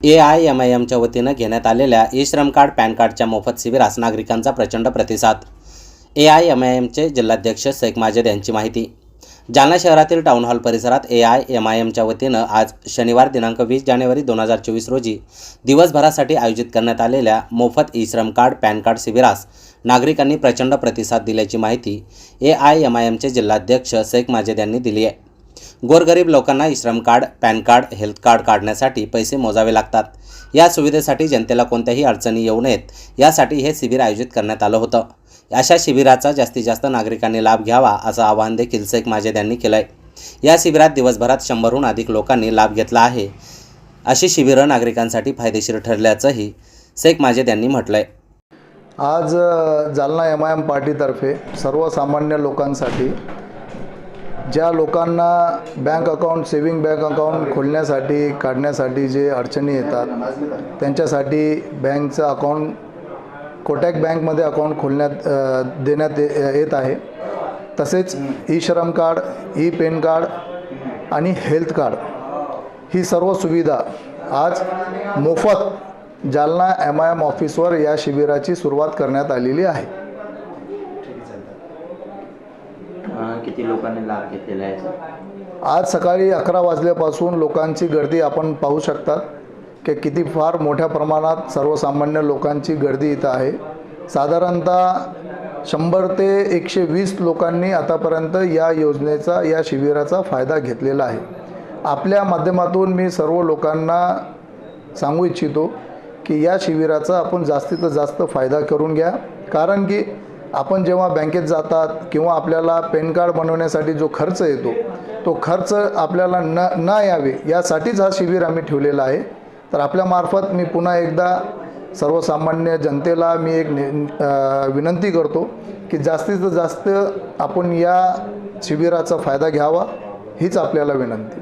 A I M I एमच्या वतीनं घेण्यात आलेल्या ई श्रम कार्ड पॅन कार्डच्या मोफत शिबिरास नागरिकांचा प्रचंड प्रतिसाद. ए आय एम आय एमचे जिल्हाध्यक्ष शेख माजेद यांची माहिती. जालना शहरातील टाउन हॉल परिसरात ए आय एम आय एमच्या वतीनं आज शनिवार दिनांक वीस जानेवारी दोन हजार चोवीस रोजी दिवसभरासाठी आयोजित करण्यात आलेल्या मोफत ई श्रम कार्ड पॅन कार्ड शिबिरास नागरिकांनी प्रचंड प्रतिसाद दिल्याची माहिती ए आय एम आय एमचे जिल्हाध्यक्ष शेख माजेद यांनी दिली आहे. गोरगरीब लोकांना Shram card pan card health card काढण्यासाठी पैसे मोजावे लागतात. या सुविधेसाठी जनतेला कोणत्याही अडचणी येऊ नयेत. यासाठी हे शिबिर आयोजित करण्यात आलं होतं. अशा शिबिराचा जास्तीत जास्त नागरिकांनी लाभ घ्यावा असं आवाहन देखील शेख माजेद यांनी केलं आहे या शिबिरात दिवसभरात शंभरहून अधिक लोकांनी लाभ घेतला आहे. अशी शिबिरं नागरिकांसाठी फायदेशीर ठरल्याचंही शेख माजेद यांनी म्हटलं आहे आज जालना एम आय एम पार्टीतर्फे सर्वसामान्य लोकांसाठी ज्या लोकांना bank account saving bank account खोलण्यासाठी काढण्यासाठी जे अडचणी येतात त्यांच्यासाठी बँकचं अकाउंट कोटॅक बँकमध्ये अकाउंट खोलण्यात देण्यात ये- येत आहे. तसेच e Shram card e pan card आणि हेल्थ कार्ड ही सर्व सुविधा आज मोफत जालना एम आय एम ऑफिसवर या शिबिराची सुरुवात करण्यात आलेली आहे. किती लोकांनी लाभ घेतलेला आहे? आज सकाळी अकरा वाजल्यापासून लोकांची गर्दी आपण पाहू शकतात की किती फार मोठ्या प्रमाणात सर्वसामान्य लोकांची गर्दी इथं आहे. साधारणतः शंभर ते एकशे वीस लोकांनी आतापर्यंत या योजनेचा या शिबिराचा फायदा घेतलेला आहे. आपल्या माध्यमातून मी सर्व लोकांना सांगू इच्छितो की या शिबिराचा आपण जास्तीत जास्त फायदा करून घ्या. कारण की आपण जेव्हा बँकेत जातात किंवा आपल्याला पॅन कार्ड बनवण्यासाठी जो खर्च येतो तो खर्च आपल्याला न न यावे यासाठीच हा शिबिर आम्ही ठेवलेला आहे. तर आपल्यामार्फत मी पुन्हा एकदा सर्वसामान्य जनतेला मी एक विनंती करतो की जास्तीत जास्त आपण या शिबिराचा फायदा घ्यावा हीच आपल्याला विनंती.